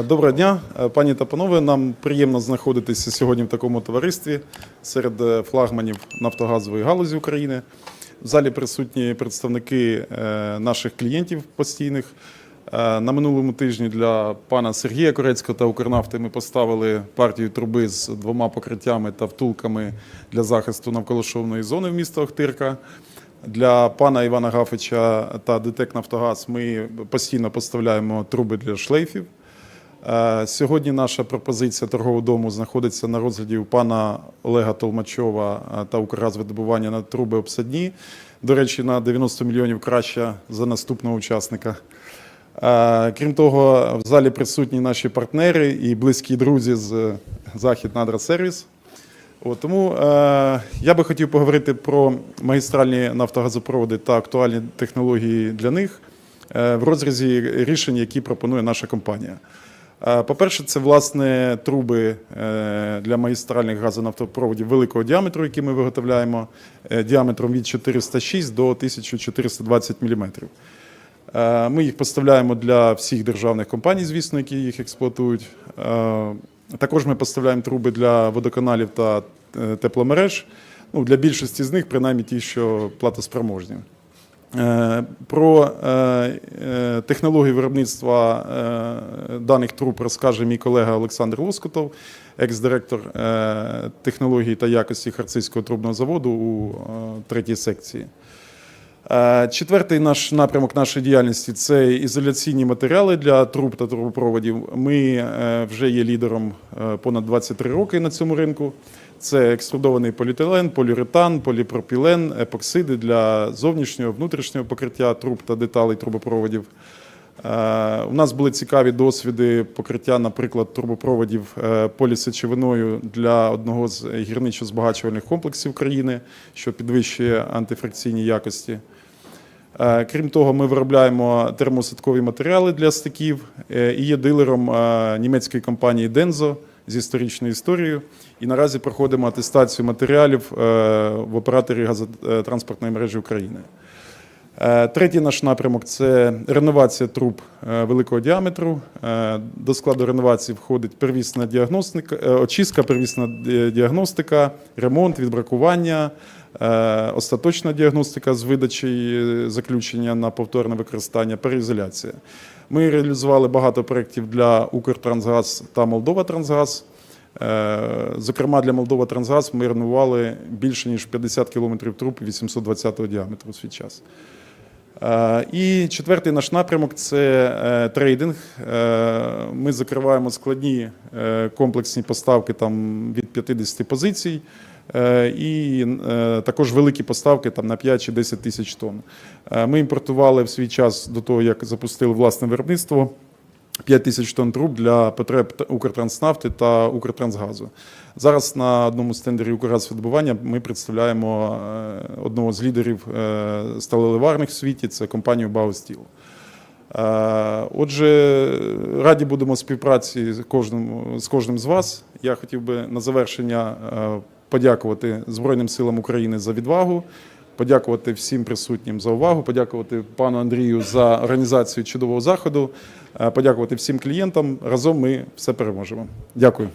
Е, Доброго дня, е, пані та панове. Нам приємно знаходитися сьогодні в такому товаристві серед е, флагманів нафтогазової галузі України. В залі присутні представники наших клієнтів постійних. На минулому тижні для пана Сергія Корецького та Укрнафти ми поставили партію труби з двома покриттями та втулками для захисту навколишовної зони в місто Охтирка. Для пана Івана Гафича та ДТЕК Нафтогаз ми постійно поставляємо труби для шлейфів. Е, Сьогодні наша пропозиція торгового дому знаходиться на розгляді у пана Олега Толмачова е, та Укргазвидобування на труби обсадні. До речі, на 90 мільйонів краще за наступного учасника. Е, Крім того, в залі присутні наші партнери і близькі друзі з Захід Надрасервіс. От, тому я би хотів поговорити про магістральні нафтогазопроводи та актуальні технології для них в розрізі рішень, які пропонує наша компанія. Е, По-перше, це власне труби е, для магістральних газонафтопроводів великого діаметру, які ми виготовляємо е, діаметром від 406 до 1420 мм. Ми їх поставляємо для всіх державних компаній, звісно, які їх експлуатують. Також ми поставляємо труби для водоканалів та тепломереж. Ну, для більшості з них, принаймні ті, що платоспроможні. Е, Про е, е, технологію виробництва даних труб розкаже мій колега Олександр Лоскутов, екс-директор технології та якості Харцизького трубного заводу у третій секції. Е, Четвертий наш напрямок нашої діяльності це ізоляційні матеріали для труб та трубопроводів. Ми е, вже є лідером е, понад 23 роки на цьому ринку. Це екструдований поліетилен, поліуретан, поліпропілен, епоксиди для зовнішнього внутрішнього покриття труб та деталей трубопроводів. Е, У нас були цікаві досвіди покриття, наприклад, трубопроводів е, полісечовиною для одного з гірничо-збагачувальних комплексів країни, що підвищує антифракційні якості. Е, Крім того, ми виробляємо термоситкові матеріали для стиків і є дилером німецької компанії Denso з історичною історією. І наразі проходимо атестацію матеріалів в операторі газотранспортної мережі України. Е, Третій наш напрямок це реновація труб е, великого діаметру. Е, До складу реновації входить первісна діагностика, очистка, первісна діагностика, ремонт, відбракування, остаточна діагностика з видачі заключення на повторне використання, переізоляція. Ми реалізували багато проєктів для Укртрансгаз та Молдова Трансгаз. Зокрема, для Молдова Трансгаз ми реновували більше ніж 50 кілометрів труб 820 діаметру у свій час. Е, І четвертий наш напрямок це е, трейдинг. Е, Ми закриваємо складні комплексні поставки там від 50 позицій. І також великі поставки там на 5 чи 10 тисяч тонн. Ми імпортували в свій час до того, як запустили власне виробництво. 5 тисяч тонн труб для потреб Укртранснафти та Укртрансгазу. Зараз на одному з тендерів Укргазвидобування ми представляємо е, одного з лідерів е, сталеливарних в світі, це компанію Баустіл. Е, Отже, раді будемо співпраці з кожним, з кожним з вас. Я хотів би на завершення подякувати Збройним силам України за відвагу, подякувати всім присутнім за увагу, подякувати пану Андрію за організацію чудового заходу, е, подякувати всім клієнтам. Разом ми все переможемо. Дякую.